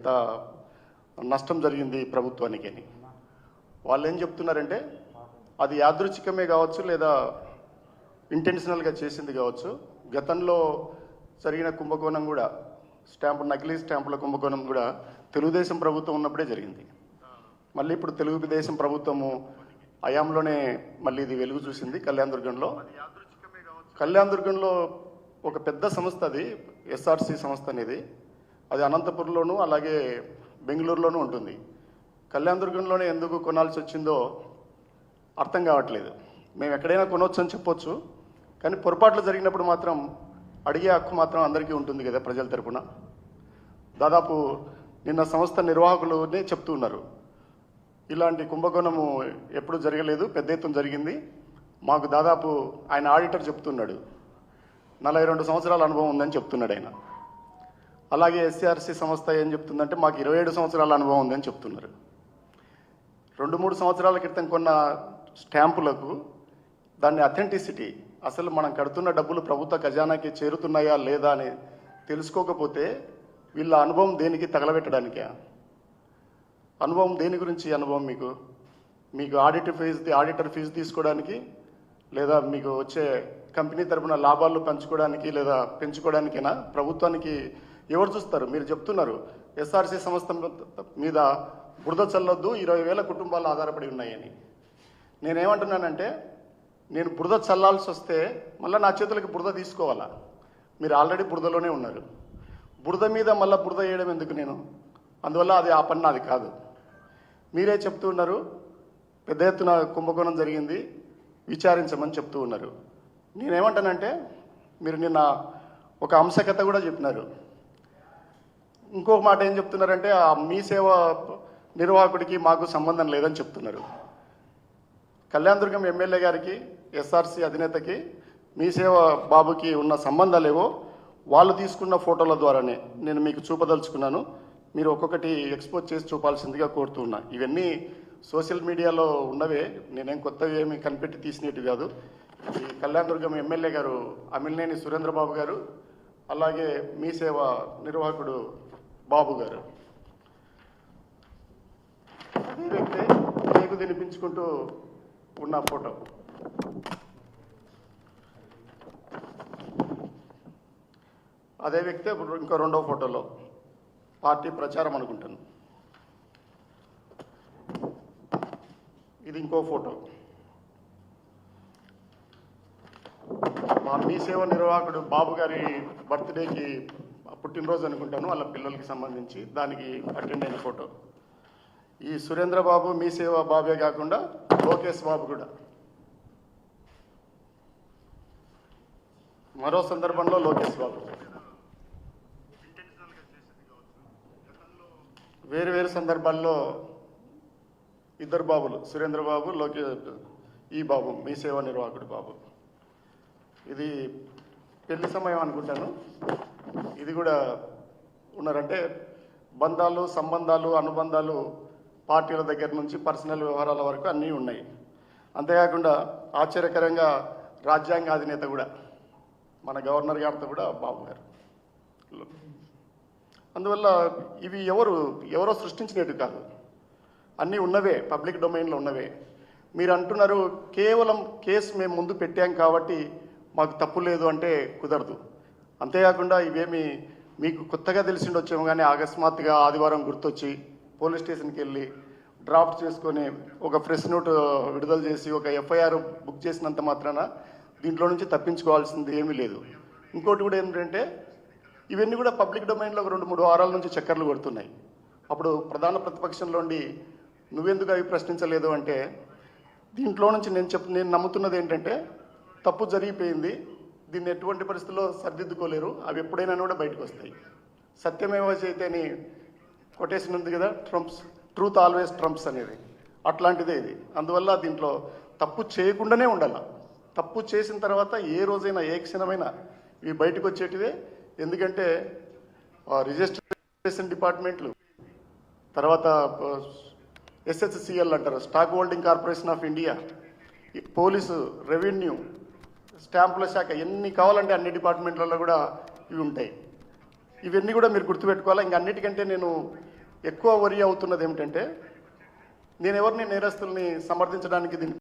ఎంత నష్టం జరిగింది ప్రభుత్వానికి. అని వాళ్ళు ఏం చెప్తున్నారంటే అది యాదృచ్ఛికమే కావచ్చు లేదా ఇంటెన్షనల్గా చేసింది కావచ్చు. గతంలో జరిగిన కుంభకోణం కూడా స్టాంపు నకిలీ స్టాంపుల కుంభకోణం కూడా తెలుగుదేశం ప్రభుత్వం ఉన్నప్పుడే జరిగింది. మళ్ళీ ఇప్పుడు తెలుగుదేశం ప్రభుత్వము అయాంలోనే మళ్ళీ ఇది వెలుగు చూసింది కళ్యాణ్ దుర్గంలో. కళ్యాణ్ దుర్గంలో ఒక పెద్ద సంస్థ అది ఎస్ఆర్సి సంస్థ అనేది. అది అనంతపురంలోను అలాగే బెంగళూరులోనూ ఉంటుంది. కళ్యాణ దుర్గంలోనే ఎందుకు కొనాల్సి వచ్చిందో అర్థం కావట్లేదు. మేము ఎక్కడైనా కొనవచ్చు అని చెప్పొచ్చు కానీ పొరపాట్లు జరిగినప్పుడు మాత్రం అడిగే హక్కు మాత్రం అందరికీ ఉంటుంది కదా ప్రజల తరపున. దాదాపు నిన్న సంస్థ నిర్వాహకులునే చెప్తూ ఉన్నారు. ఇలాంటి కుంభకోణము ఎప్పుడు జరగలేదు పెద్ద ఎత్తున జరిగింది. మాకు దాదాపు ఆయన ఆడిటర్ చెప్తున్నాడు. నలభై రెండు సంవత్సరాల అనుభవం ఉందని చెప్తున్నాడు ఆయన. అలాగే ఎస్సీఆర్సీ సంస్థ ఏం చెప్తుందంటే మాకు ఇరవై ఏడు సంవత్సరాల అనుభవం ఉందని చెప్తున్నారు. రెండు మూడు సంవత్సరాల క్రితం కొన్న స్టాంపులకు దాన్ని అథెంటిసిటీ అసలు మనం కడుతున్న డబ్బులు ప్రభుత్వ ఖజానాకి చేరుతున్నాయా లేదా అని తెలుసుకోకపోతే వీళ్ళ అనుభవం దేనికి తగలబెట్టడానికే? అనుభవం దేని గురించి అనుభవం మీకు? మీకు ఆడిటర్ ఫీజు ఆడిటర్ ఫీజు తీసుకోవడానికి లేదా మీకు వచ్చే కంపెనీ తరపున లాభాలు పంచుకోవడానికి లేదా పెంచుకోవడానికైనా? ప్రభుత్వానికి ఎవరు చూస్తారు? మీరు చెప్తున్నారు ఎస్ఆర్సీ సంస్థ మీద బురద చల్లొద్దు ఇరవై వేల కుటుంబాలు ఆధారపడి ఉన్నాయని. నేనేమంటున్నానంటే నేను బురద చల్లాల్సి వస్తే మళ్ళీ నా చేతులకి బురద తీసుకోవాలా? మీరు ఆల్రెడీ బురదలోనే ఉన్నారు. బురద మీద మళ్ళీ బురద వేయడం ఎందుకు నేను? అందువల్ల అది ఆ పని నాది కాదు. మీరే చెప్తూ ఉన్నారు పెద్ద ఎత్తున కుంభకోణం జరిగింది విచారించమని చెప్తూ ఉన్నారు. నేనేమంటానంటే మీరు నిన్న ఒక అంశకథ కూడా చెప్పినారు. ఇంకొక మాట ఏం చెప్తున్నారంటే ఆ మీ సేవ నిర్వాహకుడికి మాకు సంబంధం లేదని చెప్తున్నారు. కళ్యాణదుర్గం ఎమ్మెల్యే గారికి ఎస్ఆర్సీ అధినేతకి మీ సేవ బాబుకి ఉన్న సంబంధాలేవో వాళ్ళు తీసుకున్న ఫోటోల ద్వారానే నేను మీకు చూపదలుచుకున్నాను. మీరు ఒక్కొక్కటి ఎక్స్పోజ్ చేసి చూపాల్సిందిగా కోరుతున్నా ఇవన్నీ సోషల్ మీడియాలో ఉన్నవే నేనేం కొత్తవి ఏమి కనిపెట్టి తీసినట్టు కాదు. ఈ కళ్యాణదుర్గం ఎమ్మెల్యే గారు అమిలినేని సురేంద్రబాబు గారు అలాగే మీ సేవ నిర్వాహకుడు బాబు గారు. అదే వ్యక్తి కేకు తినిపించుకుంటూ ఉన్న ఫోటో. అదే వ్యక్తే ఇంకో రెండో ఫోటోలో పార్టీ ప్రచారం అనుకుంటాను. ఇది ఇంకో ఫోటో. మా మీ సేవ నిర్వాహకుడు బాబు గారి బర్త్డేకి పుట్టినరోజు అనుకుంటాను వాళ్ళ పిల్లలకి సంబంధించి. దానికి అటెండ్ అయిన ఫోటో ఈ సురేంద్ర బాబు మీ సేవ బాబే కాకుండా లోకేష్ బాబు కూడా. మరో సందర్భంలో లోకేష్ బాబు. వేరు వేరు సందర్భాల్లో ఇద్దరు బాబులు సురేంద్ర బాబు లోకే ఈ బాబు మీ సేవ నిర్వాహకుడు బాబు. ఇది పెళ్ళి సమయం అనుకుంటాను. ఇది కూడా ఉన్నారంటే బంధాలు సంబంధాలు అనుబంధాలు పార్టీల దగ్గర నుంచి పర్సనల్ వ్యవహారాల వరకు అన్నీ ఉన్నాయి. అంతేకాకుండా ఆశ్చర్యకరంగా రాజ్యాంగ అధినేత కూడా మన గవర్నర్ గారితో కూడా బాబు గారు. అందువల్ల ఇవి ఎవరు ఎవరో సృష్టించినట్టు కాదు. అన్నీ ఉన్నవే పబ్లిక్ డొమైన్లో ఉన్నవే. మీరు అంటున్నారు కేవలం కేసు మేము ముందు పెట్టాం కాబట్టి మాకు తప్పు లేదు అంటే కుదరదు. అంతేకాకుండా ఇవేమి మీకు కొత్తగా తెలిసిండొచ్చేమో కానీ అకస్మాత్తుగా ఆదివారం గుర్తొచ్చి పోలీస్ స్టేషన్కి వెళ్ళి డ్రాఫ్ట్ చేసుకొని ఒక ఫ్రెష్ నోట్ విడుదల చేసి ఒక ఎఫ్ఐఆర్ బుక్ చేసినంత మాత్రాన దీంట్లో నుంచి తప్పించుకోవాల్సింది ఏమీ లేదు. ఇంకోటి కూడా ఏంటంటే ఇవన్నీ కూడా పబ్లిక్ డొమైన్లో ఒక రెండు మూడు వారాల నుంచి చక్కర్లు కొడుతున్నాయి. అప్పుడు ప్రధాన ప్రతిపక్షంలో నువ్వెందుకు అవి ప్రశ్నించలేదు అంటే దీంట్లో నుంచి నేను చెప్ నేను నమ్ముతున్నది ఏంటంటే తప్పు జరిగిపోయింది దీన్ని ఎటువంటి పరిస్థితుల్లో సర్దిద్దుకోలేరు. అవి ఎప్పుడైనా కూడా బయటకు వస్తాయి. సత్యమేవ చైతేని కొటేషన్ ఉంది కదా ట్రంప్స్ ట్రూత్ ఆల్వేస్ ట్రంప్స్ అనేది. అట్లాంటిదే ఇది. అందువల్ల దీంట్లో తప్పు చేయకుండానే ఉండాల. తప్పు చేసిన తర్వాత ఏ రోజైనా ఏ క్షణమైనా ఇవి బయటకు వచ్చేటివే. ఎందుకంటే రిజిస్ట్రేషన్ డిపార్ట్మెంట్లు తర్వాత ఎస్ఎస్సిఎల్ అంటారు stock holding corporation of India ఈ పోలీసు రెవెన్యూ స్టాంపుల శాఖ ఎన్ని కావాలంటే అన్ని డిపార్ట్మెంట్లలో కూడా ఇవి ఉంటాయి. ఇవన్నీ కూడా మీరు గుర్తుపెట్టుకోవాలి. ఇంక అన్నిటికంటే నేను ఎక్కువ వరి అవుతున్నది ఏమిటంటే నేను ఎవరిని నేరస్తుల్ని సమర్థించడానికి దీన్ని